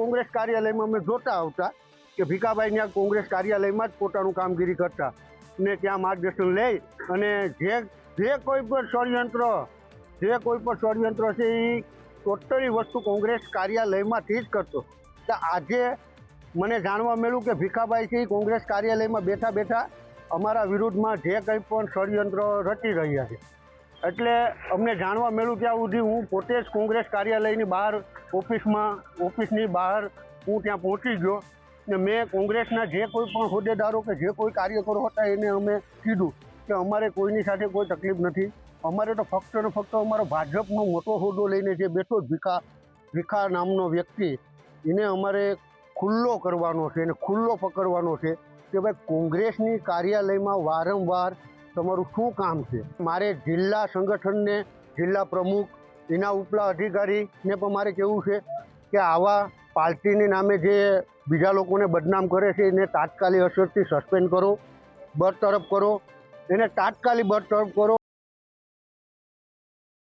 કોંગ્રેસ કાર્યાલયમાં અમે જોતા આવતા કે ભીખાભાઈ ત્યાં કોંગ્રેસ કાર્યાલયમાં જ પોતાનું કામગીરી કરતા. ને ત્યાં માર્ગદર્શન લઈ અને જે જે કોઈ પણ ષડયંત્ર, જે કોઈ પણ ષડયંત્ર છે એ ટોટલી વસ્તુ કોંગ્રેસ કાર્યાલયમાંથી જ કરતો. તો આજે મને જાણવા મળ્યું કે ભીખાભાઈ છે કોંગ્રેસ કાર્યાલયમાં બેઠા બેઠા અમારા વિરુદ્ધમાં જે કંઈ પણ ષડયંત્ર રચી રહ્યા છે. એટલે અમને જાણવા મળ્યું ત્યાં સુધી હું પોતે જ કોંગ્રેસ કાર્યાલયની બહાર ઓફિસમાં, ઓફિસની બહાર હું ત્યાં પહોંચી ગયો ને મેં કોંગ્રેસના જે કોઈ પણ હોદ્દેદારો કે જે કોઈ કાર્યકરો હતા એને અમે કીધું કે અમારે કોઈની સાથે કોઈ તકલીફ નથી. અમારે તો ફક્ત ને ફક્ત અમારો ભાજપનો મોટો હોદ્દો લઈને જે બેઠો ભીખા ભીખા નામનો વ્યક્તિ, એને અમારે ખુલ્લો કરવાનો છે, એને ખુલ્લો પકડવાનો છે કે ભાઈ કોંગ્રેસની કાર્યાલયમાં વારંવાર તમારું શું કામ છે? મારે જિલ્લા સંગઠનને જિલ્લા પ્રમુખ, એના ઉપલા અધિકારીને પણ મારે કેવું છે કે આવા પાર્ટીને નામે જે બીજા લોકોને બદનામ કરે છે, એને તાત્કાલિક અસરથી સસ્પેન્ડ કરો, બરતરફ કરો, એને તાત્કાલિક બરતરફ કરો.